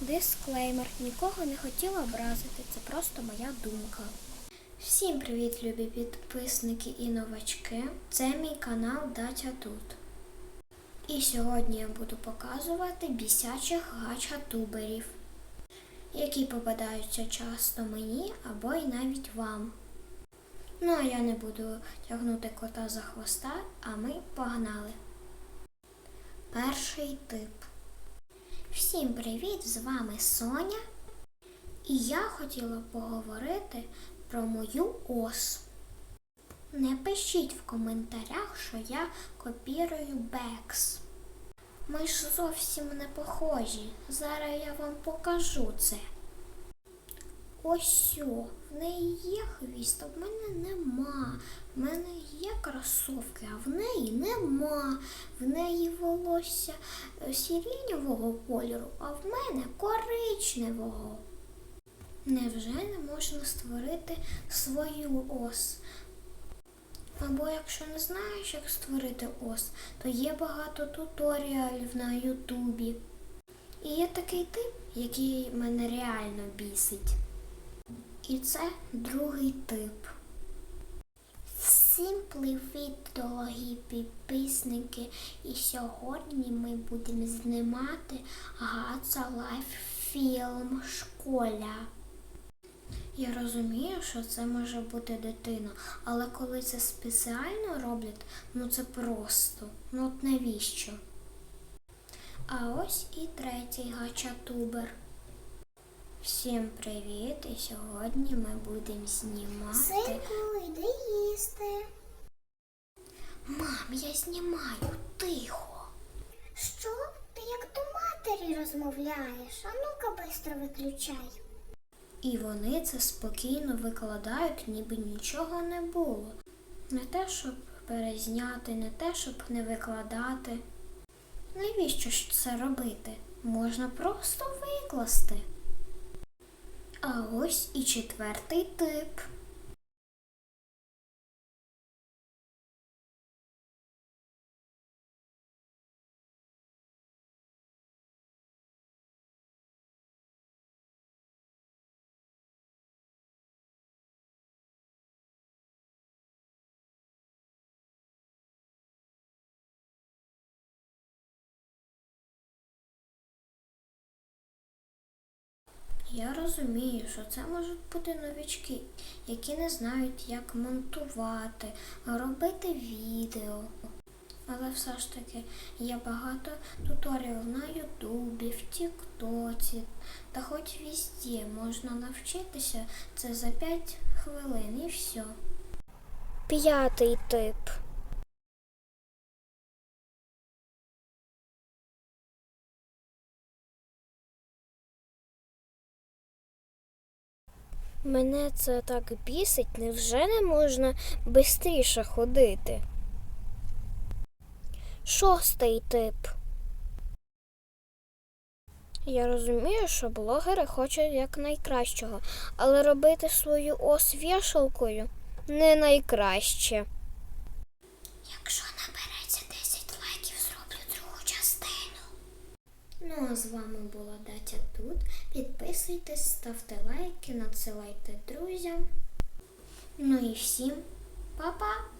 Дисклеймер. Нікого не хотіла образити, це просто моя думка. Всім привіт, любі підписники і новачки. Це мій канал Датя Тут. І сьогодні я буду показувати бісячих гачатуберів, які попадаються часто мені або й навіть вам. Ну а я не буду тягнути кота за хвоста, а ми погнали. Перший тип. Всім привіт! З вами Соня. І я хотіла поговорити про мою ос. Не пишіть в коментарях, що я копірую Бекс. Ми ж зовсім не похожі. Зараз я вам покажу це. Ось сьо, в неї є хвіст, а в мене нема. В мене є кросовки, а в неї нема. В неї волосся е, сіріньового кольору, а в мене коричневого. Невже не можна створити свою ос? Або якщо не знаєш, як створити ос, то є багато туторіалів на Ютубі. І є такий тип, який мене реально бісить. І це другий тип. Всім привіт, дорогі підписники! І сьогодні ми будемо знімати Гаца Лайф фільм Школя. Я розумію, що це може бути дитина, але коли це спеціально роблять, ну це просто. Ну от навіщо? А ось і третій гачатубер. Всім привіт! І сьогодні ми будемо знімати. Синку, йди їсти. Мам, я знімаю тихо. Що? Ти як до матері розмовляєш? А ну-ка бистро виключай. І вони це спокійно викладають, ніби нічого не було. Не те, щоб перезняти, не те, щоб не викладати. Навіщо ж це робити? Можна просто викласти. А ось і четвертий тип. Я розумію, що це можуть бути новички, які не знають, як монтувати, робити відео. Але все ж таки є багато туторіалів на Ютубі, в Тіктоці, та хоч везде можна навчитися це за 5 хвилин і все. П'ятий тип. Мене це так бісить, невже не можна швидше ходити? Шостий тип. Я розумію, що блогери хочуть якнайкращого, але робити свою ос вішалкою не найкраще. А з вами була Датя тут. Підписуйтесь, ставте лайки, надсилайте друзям. Ну і всім па-па!